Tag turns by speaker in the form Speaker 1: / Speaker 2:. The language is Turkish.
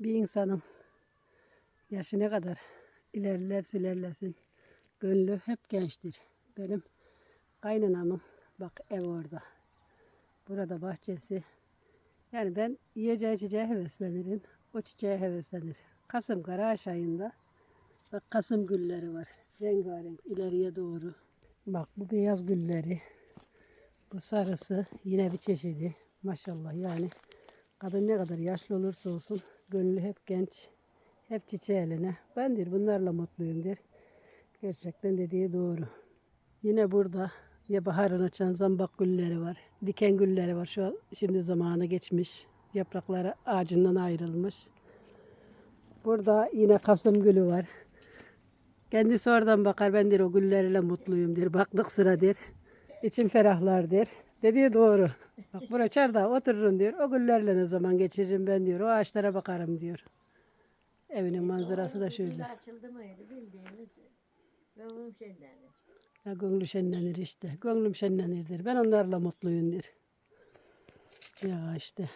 Speaker 1: Bir insanın yaşı ne kadar ilerlerse ilerlesin gönlü hep gençtir. Benim kaynanamın bak ev orada. Burada bahçesi. Yani ben yiyeceği içeceğe heveslenirim. O çiçeğe heveslenir. Kasım Karaağaç ayında bak Kasım gülleri var. Rengarenk ileriye doğru. Bak bu beyaz gülleri. Bu sarısı yine bir çeşidi. Maşallah yani kadın ne kadar yaşlı olursa olsun gönlü hep genç. Hep çiçeği eline. Bendir bunlarla mutluyum der. Gerçekten dediği doğru. Yine burada ya baharın açan zambak gülleri var. Diken gülleri var. Şu şimdi zamanı geçmiş. Yaprakları ağacından ayrılmış. Burada yine kasım gülü var. Kendisi oradan bakar ben der o güllerle mutluyum der. Baktık sıra der. Der. Dediği doğru. Bak buraya çarda otururum diyor. O güllerle ne zaman geçiririm ben diyor. O ağaçlara bakarım diyor. Evinin manzarası da şöyle.
Speaker 2: Açıldı mıydı bildiğimiz gönlüm şenlenir.
Speaker 1: Gönlü şenlenir işte. Gönlüm şenlenirdir. Ben onlarla mutluyumdur. Ya işte.